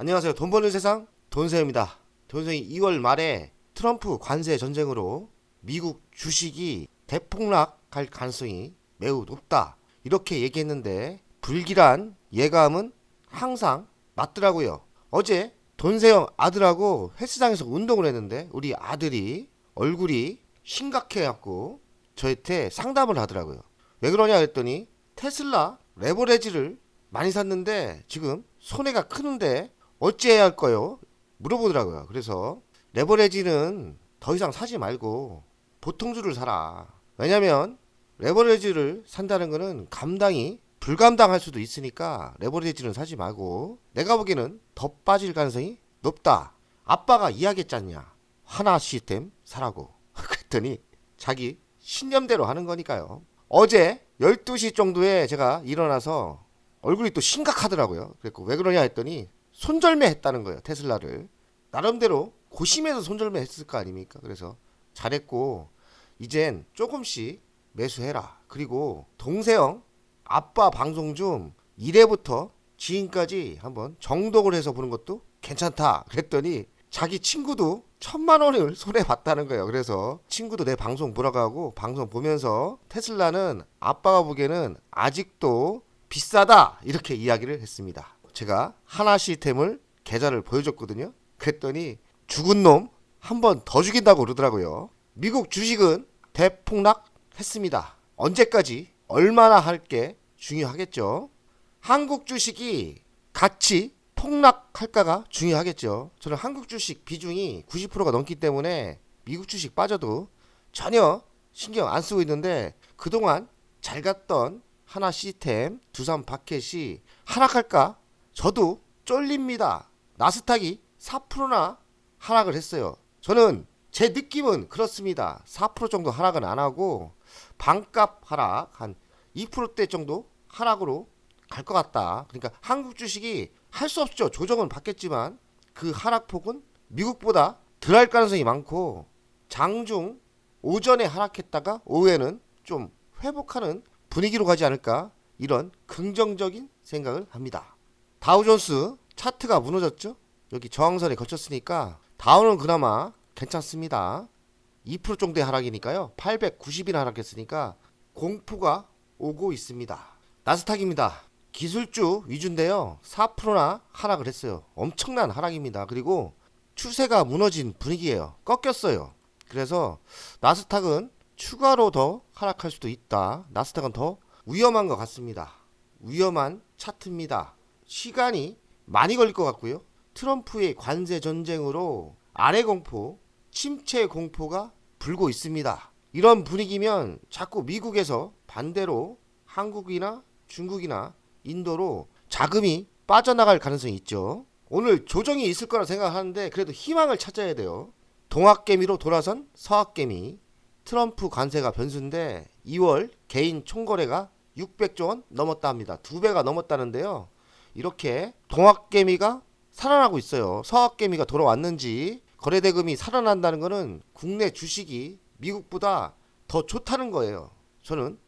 안녕하세요. 돈 버는 세상 돈세입니다. 돈세이 2월 말에 트럼프 관세 전쟁으로 미국 주식이 대폭락할 가능성이 매우 높다. 이렇게 얘기했는데 불길한 예감은 항상 맞더라고요. 어제 돈세형 아들하고 헬스장에서 운동을 했는데 우리 아들이 얼굴이 심각해갖고 저한테 상담을 하더라고요. 왜 그러냐 했더니 테슬라 레버레지를 많이 샀는데 지금 손해가 크는데 어찌해야 할까요? 물어보더라고요. 그래서 레버레지는 더 이상 사지 말고 보통주를 사라. 왜냐면 레버레지를 산다는 거는 감당이 불감당할 수도 있으니까 레버레지는 사지 말고 내가 보기에는 더 빠질 가능성이 높다. 아빠가 이야기했잖냐. 하나 시스템 사라고. 그랬더니 자기 신념대로 하는 거니까요. 어제 12시 정도에 제가 일어나서 얼굴이 또 심각하더라고요. 그랬고 왜 그러냐 했더니 손절매 했다는 거예요. 테슬라를. 나름대로 고심해서 손절매 했을 거 아닙니까? 그래서 잘했고 이젠 조금씩 매수해라. 그리고 동세형 아빠 방송 좀 1회부터 지금까지 한번 정독을 해서 보는 것도 괜찮다. 그랬더니 자기 친구도 천만 원을 손해 봤다는 거예요. 그래서 친구도 내 방송 보라고 하고 방송 보면서 테슬라는 아빠가 보기에는 아직도 비싸다 이렇게 이야기를 했습니다. 제가 하나 시스템을 계좌를 보여줬거든요. 그랬더니 죽은 놈 한 번 더 죽인다고 그러더라고요. 미국 주식은 대폭락했습니다. 언제까지 얼마나 할 게 중요하겠죠. 한국 주식이 같이 폭락할까가 중요하겠죠. 저는 한국 주식 비중이 90%가 넘기 때문에 미국 주식 빠져도 전혀 신경 안 쓰고 있는데 그동안 잘 갔던 하나 시스템, 두산 바켓이 하락할까? 저도 쫄립니다. 나스닥이 4%나 하락을 했어요. 저는 제 느낌은 그렇습니다. 4% 정도 하락은 안 하고 반값 하락 한 2%대 정도 하락으로 갈 것 같다. 그러니까 한국 주식이 할 수 없죠. 조정은 받겠지만 그 하락폭은 미국보다 덜 할 가능성이 많고 장중 오전에 하락했다가 오후에는 좀 회복하는 분위기로 가지 않을까 이런 긍정적인 생각을 합니다. 다우존스 차트가 무너졌죠? 여기 저항선에 거쳤으니까 다우는 그나마 괜찮습니다. 2% 정도의 하락이니까요. 890이나 하락했으니까 공포가 오고 있습니다. 나스닥입니다. 기술주 위주인데요. 4%나 하락을 했어요. 엄청난 하락입니다. 그리고 추세가 무너진 분위기예요. 꺾였어요. 그래서 나스닥은 추가로 더 하락할 수도 있다. 나스닥은 더 위험한 것 같습니다. 위험한 차트입니다. 시간이 많이 걸릴 것 같고요. 트럼프의 관세 전쟁으로 아래 공포, 침체 공포가 불고 있습니다. 이런 분위기면 자꾸 미국에서 반대로 한국이나 중국이나 인도로 자금이 빠져나갈 가능성이 있죠. 오늘 조정이 있을 거라 생각하는데 그래도 희망을 찾아야 돼요. 동학개미로 돌아선 서학개미. 트럼프 관세가 변수인데 2월 개인 총거래가 600조 원 넘었다 합니다. 두 배가 넘었다는데요. 이렇게 동학개미가 살아나고 있어요. 서학개미가 돌아왔는지 거래 대금이 살아난다는 것은 국내 주식이 미국보다 더 좋다는 거예요. 저는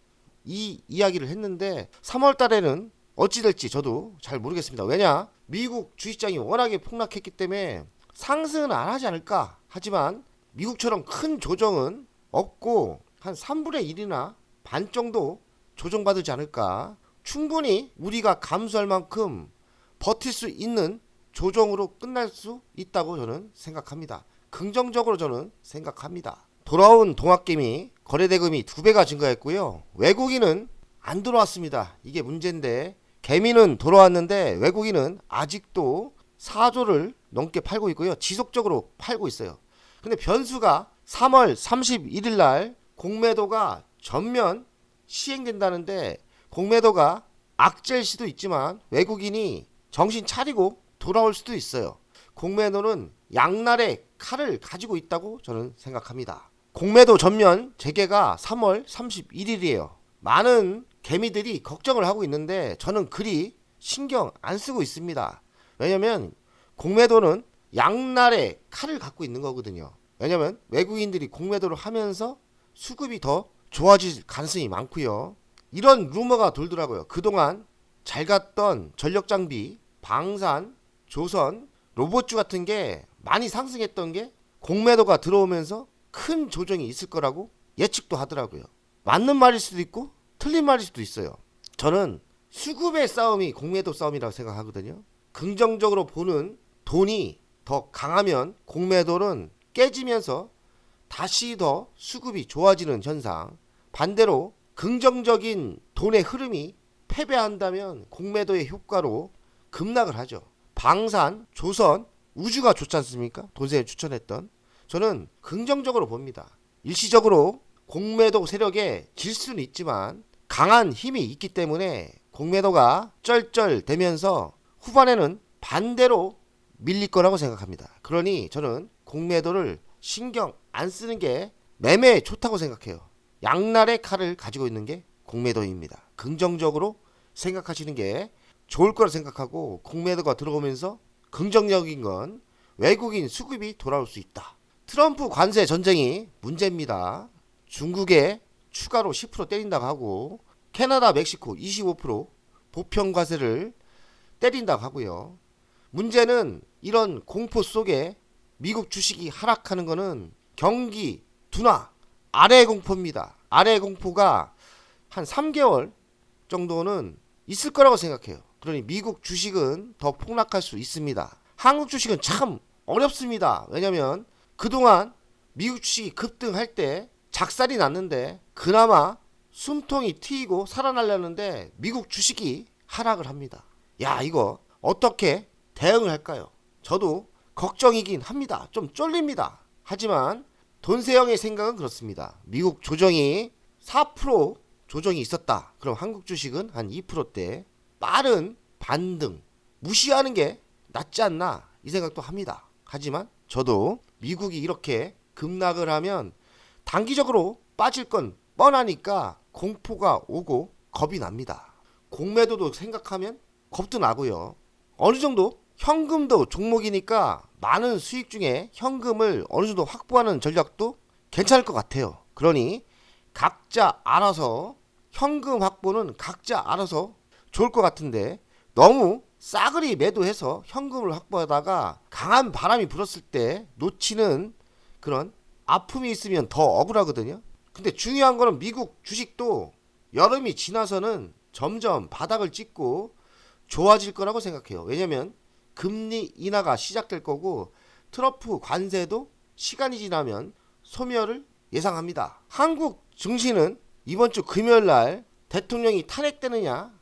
이 이야기를 했는데 3월 달에는 어찌 될지 저도 잘 모르겠습니다. 왜냐? 미국 주식장이 워낙에 폭락했기 때문에 상승은 안 하지 않을까. 하지만 미국처럼 큰 조정은 없고 한 3분의 1이나 반 정도 조정받지 않을까. 충분히 우리가 감수할 만큼 버틸 수 있는 조정으로 끝날 수 있다고 저는 생각합니다. 긍정적으로 저는 생각합니다. 돌아온 동학개미 거래 대금이 두 배가 증가했고요. 외국인은 안 돌아왔습니다. 이게 문제인데 개미는 돌아왔는데 외국인은 아직도 4조를 넘게 팔고 있고요. 지속적으로 팔고 있어요. 근데 변수가 3월 31일 날 공매도가 전면 시행된다는데 공매도가 악재일 수도 있지만 외국인이 정신 차리고 돌아올 수도 있어요. 공매도는 양날의 칼을 가지고 있다고 저는 생각합니다. 공매도 전면 재개가 3월 31일이에요. 많은 개미들이 걱정을 하고 있는데 저는 그리 신경 안 쓰고 있습니다. 왜냐면 공매도는 양날의 칼을 갖고 있는 거거든요. 왜냐면 외국인들이 공매도를 하면서 수급이 더 좋아질 가능성이 많고요. 이런 루머가 돌더라고요. 그동안 잘 갔던 전력 장비, 방산, 조선, 로봇주 같은 게 많이 상승했던 게 공매도가 들어오면서 큰 조정이 있을 거라고 예측도 하더라고요. 맞는 말일 수도 있고 틀린 말일 수도 있어요. 저는 수급의 싸움이 공매도 싸움이라고 생각하거든요. 긍정적으로 보는 돈이 더 강하면 공매도는 깨지면서 다시 더 수급이 좋아지는 현상. 반대로 긍정적인 돈의 흐름이 패배한다면 공매도의 효과로 급락을 하죠. 방산, 조선, 우주가 좋지 않습니까? 돈세에 추천했던. 저는 긍정적으로 봅니다. 일시적으로 공매도 세력에 질 수는 있지만 강한 힘이 있기 때문에 공매도가 쩔쩔대면서 후반에는 반대로 밀릴 거라고 생각합니다. 그러니 저는 공매도를 신경 안 쓰는 게 매매에 좋다고 생각해요. 양날의 칼을 가지고 있는 게 공매도입니다. 긍정적으로 생각하시는 게 좋을 거라 생각하고 공매도가 들어오면서 긍정적인 건 외국인 수급이 돌아올 수 있다. 트럼프 관세 전쟁이 문제입니다. 중국에 추가로 10% 때린다고 하고 캐나다, 멕시코 25% 보편 과세를 때린다고 하고요. 문제는 이런 공포 속에 미국 주식이 하락하는 것은 경기 둔화 아래 공포입니다. 아래 공포가 한 3개월 정도는 있을 거라고 생각해요. 그러니 미국 주식은 더 폭락할 수 있습니다. 한국 주식은 참 어렵습니다. 왜냐면 그동안 미국 주식이 급등할 때 작살이 났는데 그나마 숨통이 트이고 살아나려는데 미국 주식이 하락을 합니다. 야, 이거 어떻게 대응을 할까요? 저도 걱정이긴 합니다. 좀 쫄립니다. 하지만 돈세영의 생각은 그렇습니다. 미국 조정이 4% 조정이 있었다. 그럼 한국 주식은 한 2%대 빠른 반등 무시하는 게 낫지 않나 이 생각도 합니다. 하지만 저도 미국이 이렇게 급락을 하면 단기적으로 빠질 건 뻔하니까 공포가 오고 겁이 납니다. 공매도도 생각하면 겁도 나고요. 어느 정도 현금도 종목이니까 많은 수익 중에 현금을 어느 정도 확보하는 전략도 괜찮을 것 같아요. 그러니 각자 알아서 현금 확보는 각자 알아서 좋을 것 같은데 너무 싸그리 매도해서 현금을 확보하다가 강한 바람이 불었을 때 놓치는 그런 아픔이 있으면 더 억울하거든요. 근데 중요한 거는 미국 주식도 여름이 지나서는 점점 바닥을 찍고 좋아질 거라고 생각해요. 왜냐면 금리 인하가 시작될 거고 트럼프 관세도 시간이 지나면 소멸을 예상합니다. 한국 증시는 이번 주 금요일 날 대통령이 탄핵되느냐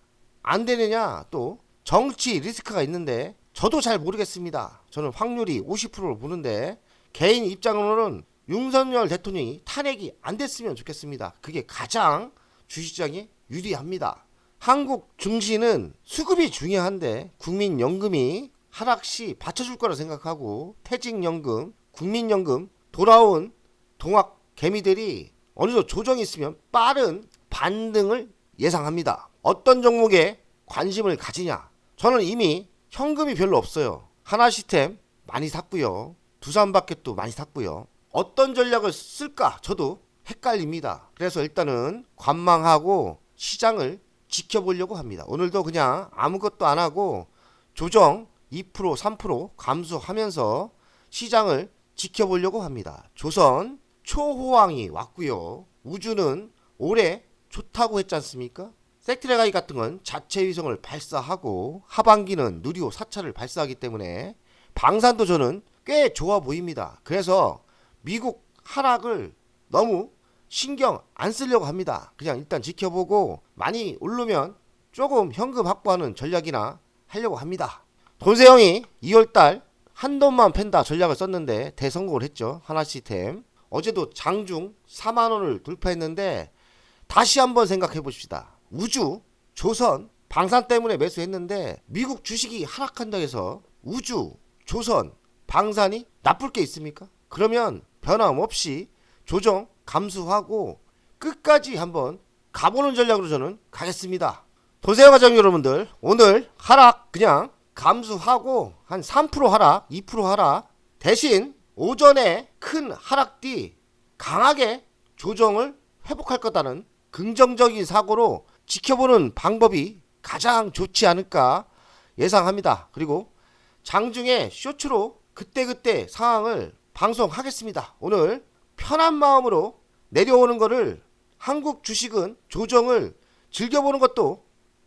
안 되느냐 또 정치 리스크가 있는데 저도 잘 모르겠습니다. 저는 확률이 50%를 보는데 개인 입장으로는 윤석열 대통령이 탄핵이 안 됐으면 좋겠습니다. 그게 가장 주식시장에 유리합니다. 한국 증시는 수급이 중요한데 국민연금이 하락 시 받쳐줄 거라 생각하고 퇴직연금, 국민연금 돌아온 동학 개미들이 어느 정도 조정이 있으면 빠른 반등을 예상합니다. 어떤 종목에 관심을 가지냐? 저는 이미 현금이 별로 없어요. 하나 시스템 많이 샀고요. 두산마켓도 많이 샀고요. 어떤 전략을 쓸까? 저도 헷갈립니다. 그래서 일단은 관망하고 시장을 지켜보려고 합니다. 오늘도 그냥 아무것도 안 하고 조정 2% 3% 감소하면서 시장을 지켜보려고 합니다. 조선 초호황이 왔고요. 우주는 올해 좋다고 했지 않습니까? 섹트레가이 같은 건 자체 위성을 발사하고 하반기는 누리호 4차를 발사하기 때문에 방산도 저는 꽤 좋아 보입니다. 그래서 미국 하락을 너무 신경 안 쓰려고 합니다. 그냥 일단 지켜보고 많이 오르면 조금 현금 확보하는 전략이나 하려고 합니다. 돈세영이 2월달 한 돈만 팬다 전략을 썼는데 대성공을 했죠. 하나 시스템. 어제도 장중 4만 원을 돌파했는데 다시 한번 생각해 봅시다. 우주, 조선, 방산 때문에 매수했는데 미국 주식이 하락한다 해서 우주, 조선, 방산이 나쁠 게 있습니까? 그러면 변함없이 조정 감수하고 끝까지 한번 가보는 전략으로 저는 가겠습니다. 도세요 가정 여러분들 오늘 하락 그냥 감수하고 한 3% 하락, 2% 하락 대신 오전에 큰 하락 뒤 강하게 조정을 회복할 거다는 긍정적인 사고로 지켜보는 방법이 가장 좋지 않을까 예상합니다. 그리고 장중에 쇼츠로 그때그때 상황을 방송하겠습니다. 오늘 편한 마음으로 내려오는 거를 한국 주식은 조정을 즐겨보는 것도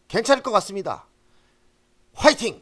괜찮을 것 같습니다. 화이팅!